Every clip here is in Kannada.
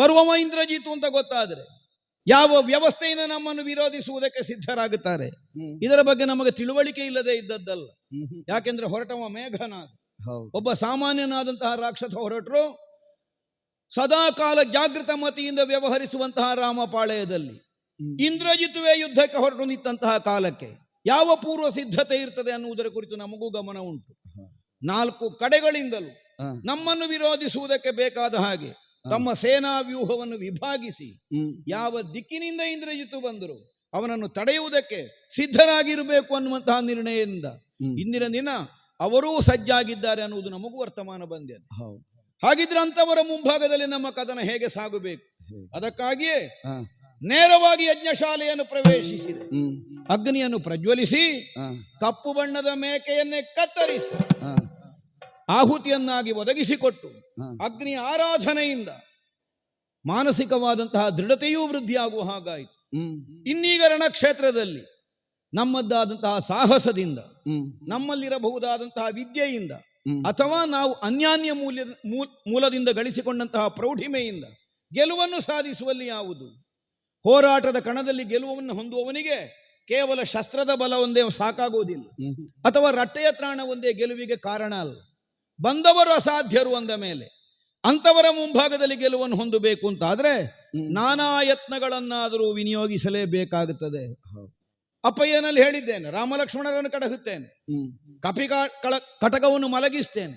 ಬರುವವ ಇಂದ್ರಜಿತು ಅಂತ ಗೊತ್ತಾದರೆ ಯಾವ ವ್ಯವಸ್ಥೆಯನ್ನು ನಮ್ಮನ್ನು ವಿರೋಧಿಸುವುದಕ್ಕೆ ಸಿದ್ಧರಾಗುತ್ತಾರೆ? ಇದರ ಬಗ್ಗೆ ನಮಗೆ ತಿಳುವಳಿಕೆ ಇಲ್ಲದೆ ಇದ್ದದ್ದಲ್ಲ. ಯಾಕೆಂದ್ರೆ ಹೊರಟವ ಮೇಘನಾದ ಒಬ್ಬ ಸಾಮಾನ್ಯನಾದಂತಹ ರಾಕ್ಷಸ ಹೊರಟರು. ಸದಾ ಕಾಲ ಜಾಗೃತ ಮತಿಯಿಂದ ವ್ಯವಹರಿಸುವಂತಹ ರಾಮಪಾಳೆಯದಲ್ಲಿ. ಇಂದ್ರಜಿತುವೆ ಯುದ್ಧಕ್ಕೆ ಹೊರಟು ನಿಂತಹ ಕಾಲಕ್ಕೆ. ಯಾವ ಪೂರ್ವ ಸಿದ್ಧತೆ ಇರ್ತದೆ ಅನ್ನುವುದರ ಕುರಿತು ನಮಗೂ ಗಮನ ಉಂಟು. ನಾಲ್ಕು ಕಡೆಗಳಿಂದಲೂ ನಮ್ಮನ್ನು ವಿರೋಧಿಸುವುದಕ್ಕೆ ಬೇಕಾದ ಹಾಗೆ ತಮ್ಮ ಸೇನಾ ವ್ಯೂಹವನ್ನು ವಿಭಾಗಿಸಿ ಯಾವ ದಿಕ್ಕಿನಿಂದ ಇಂದ್ರಜಿತು ಬಂದರು ಅವನನ್ನು ತಡೆಯುವುದಕ್ಕೆ ಸಿದ್ಧರಾಗಿರಬೇಕು ಅನ್ನುವಂತಹ ನಿರ್ಣಯದಿಂದ ಇಂದಿನ ದಿನ ಅವರೂ ಸಜ್ಜಾಗಿದ್ದಾರೆ ಅನ್ನುವುದು ನಮಗೂ ವರ್ತಮಾನ ಬಂದಿದೆ. ಹಾಗಿದ್ರೆ ಅಂತವರ ಮುಂಭಾಗದಲ್ಲಿ ನಮ್ಮ ಕದನ ಹೇಗೆ ಸಾಗಬೇಕು? ಅದಕ್ಕಾಗಿಯೇ ನೇರವಾಗಿ ಯಜ್ಞಶಾಲೆಯನ್ನು ಪ್ರವೇಶಿಸಿದೆ. ಅಗ್ನಿಯನ್ನು ಪ್ರಜ್ವಲಿಸಿ ಕಪ್ಪು ಬಣ್ಣದ ಮೇಕೆಯನ್ನೇ ಕತ್ತರಿಸಿ. ಆಹುತಿಯನ್ನಾಗಿ ಒದಗಿಸಿಕೊಟ್ಟು ಹ. ಅಗ್ನಿಯ ಆರಾಧನೆಯಿಂದ ಮಾನಸಿಕವಾದಂತಹ ದೃಢತೆಯೂ ವೃದ್ಧಿಯಾಗುವ ಹಾಗಾಯಿತು. ಇನ್ನೀಗ ರಣಕ್ಷೇತ್ರದಲ್ಲಿ ನಮ್ಮದ್ದಾದಂತಹ ಸಾಹಸದಿಂದ. ನಮ್ಮಲ್ಲಿರಬಹುದಾದಂತಹ ವಿದ್ಯೆಯಿಂದ ಅಥವಾ ನಾವು ಅನ್ಯಾನ್ಯ ಮೂಲ್ಯ ಮೂಲದಿಂದ ಗಳಿಸಿಕೊಂಡಂತಹ ಪ್ರೌಢಿಮೆಯಿಂದ ಗೆಲುವನ್ನು ಸಾಧಿಸುವಲ್ಲಿ ಯಾವುದು ಹೋರಾಟದ ಕಣದಲ್ಲಿ ಗೆಲುವನ್ನು ಹೊಂದುವವನಿಗೆ ಕೇವಲ ಶಸ್ತ್ರದ ಬಲ ಒಂದೇ ಸಾಕಾಗುವುದಿಲ್ಲ. ಅಥವಾ ರಟ್ಟೆಯ ತ್ರಾಣ ಒಂದೇ ಗೆಲುವಿಗೆ ಕಾರಣ ಅಲ್ಲ ಬಂದವರು ಅಸಾಧ್ಯರು ಅಂದ ಮೇಲೆ ಅಂಥವರ ಮುಂಭಾಗದಲ್ಲಿ ಗೆಲುವನ್ನು ಹೊಂದಬೇಕು ಅಂತಾದ್ರೆ. ನಾನಾ ಯತ್ನಗಳನ್ನಾದರೂ ವಿನಿಯೋಗಿಸಲೇಬೇಕಾಗುತ್ತದೆ. ಅಪ್ಪಯ್ಯನಲ್ಲಿ ಹೇಳಿದ್ದೇನೆ ರಾಮಲಕ್ಷ್ಮಣರನ್ನು ಕಡಹುತ್ತೇನೆ. ಕಪಿ ಕಟಕವನ್ನು ಮಲಗಿಸ್ತೇನೆ.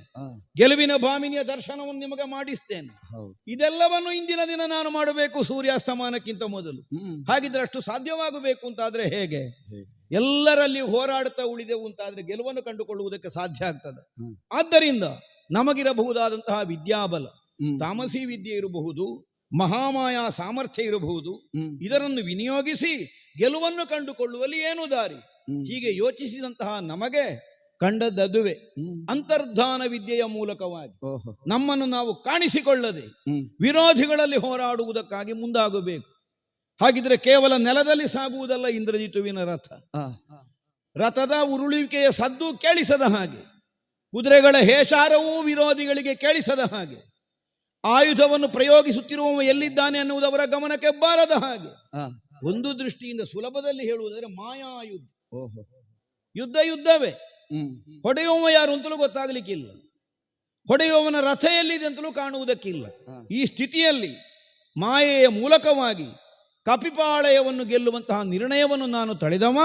ಗೆಲುವಿನ ಭಾಮಿನಿಯ ದರ್ಶನವನ್ನು ನಿಮಗೆ ಮಾಡಿಸ್ತೇನೆ ಇದೆಲ್ಲವನ್ನು ಇಂದಿನ ದಿನ ನಾನು ಮಾಡಬೇಕು ಸೂರ್ಯಾಸ್ತಮಾನಕ್ಕಿಂತ ಮೊದಲು. ಹಾಗಿದ್ರೆ ಅಷ್ಟು ಸಾಧ್ಯವಾಗಬೇಕು ಅಂತಾದ್ರೆ ಹೇಗೆ ಹೇಗೆ? ಎಲ್ಲರಲ್ಲಿ ಹೋರಾಡುತ್ತಾ ಉಳಿದೆವು ಅಂತಾದ್ರೆ ಗೆಲುವನ್ನು ಕಂಡುಕೊಳ್ಳುವುದಕ್ಕೆ ಸಾಧ್ಯ ಆಗ್ತದೆ. ಆದ್ದರಿಂದ ನಮಗಿರಬಹುದಾದಂತಹ ವಿದ್ಯಾಬಲ ತಾಮಸಿ ವಿದ್ಯೆ ಇರಬಹುದು ಮಹಾಮಾಯ ಸಾಮರ್ಥ್ಯ ಇರಬಹುದು. ಇದರನ್ನು ವಿನಿಯೋಗಿಸಿ ಗೆಲುವನ್ನು ಕಂಡುಕೊಳ್ಳುವಲ್ಲಿ ಏನು ದಾರಿ? ಹೀಗೆ ಯೋಚಿಸಿದಂತಹ ನಮಗೆ ಕಂಡದ್ದದುವೆ. ಅಂತರ್ಧಾನ ವಿದ್ಯೆಯ ಮೂಲಕವಾಗಿ ನಮ್ಮನ್ನು ನಾವು ಕಾಣಿಸಿಕೊಳ್ಳದೆ. ವಿರೋಧಿಗಳಲ್ಲಿ ಹೋರಾಡುವುದಕ್ಕಾಗಿ ಮುಂದಾಗಬೇಕು. ಹಾಗಿದ್ರೆ ಕೇವಲ ನೆಲದಲ್ಲಿ ಸಾಗುವುದಲ್ಲ ಇಂದ್ರಜಿತುವಿನ ರಥ. ರಥದ ಉರುಳುವಿಕೆಯ ಸದ್ದು ಕೇಳಿಸದ ಹಾಗೆ. ಕುದುರೆಗಳ ಹೇಷಾರವೂ ವಿರೋಧಿಗಳಿಗೆ ಕೇಳಿಸದ ಹಾಗೆ. ಆಯುಧವನ್ನು ಪ್ರಯೋಗಿಸುತ್ತಿರುವವ ಎಲ್ಲಿದ್ದಾನೆ ಅನ್ನುವುದು ಅವರ ಗಮನಕ್ಕೆ ಬಾರದ ಹಾಗೆ. ಒಂದು ದೃಷ್ಟಿಯಿಂದ ಸುಲಭದಲ್ಲಿ ಹೇಳುವುದಾದ್ರೆ ಮಾಯಾಯುದ್ಧ ಓಹೋ. ಯುದ್ಧ ಯುದ್ಧವೇ. ಹ್ಮ್. ಹೊಡೆಯುವವ ಯಾರು ಅಂತಲೂ ಗೊತ್ತಾಗಲಿಕ್ಕಿಲ್ಲ. ಹೊಡೆಯುವವನ ರಥ ಎಲ್ಲಿದೆ ಅಂತಲೂ ಕಾಣುವುದಕ್ಕಿಲ್ಲ. ಈ ಸ್ಥಿತಿಯಲ್ಲಿ ಮಾಯೆಯ ಮೂಲಕವಾಗಿ ಕಪಿಪಾಳಯವನ್ನು ಗೆಲ್ಲುವಂತಹ ನಿರ್ಣಯವನ್ನು ನಾನು ತಳೆದವ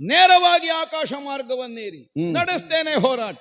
ನೇರವಾಗಿ ಆಕಾಶ ಮಾರ್ಗವನ್ನೇರಿ. ನಡೆಸ್ತೇನೆ ಹೋರಾಟ.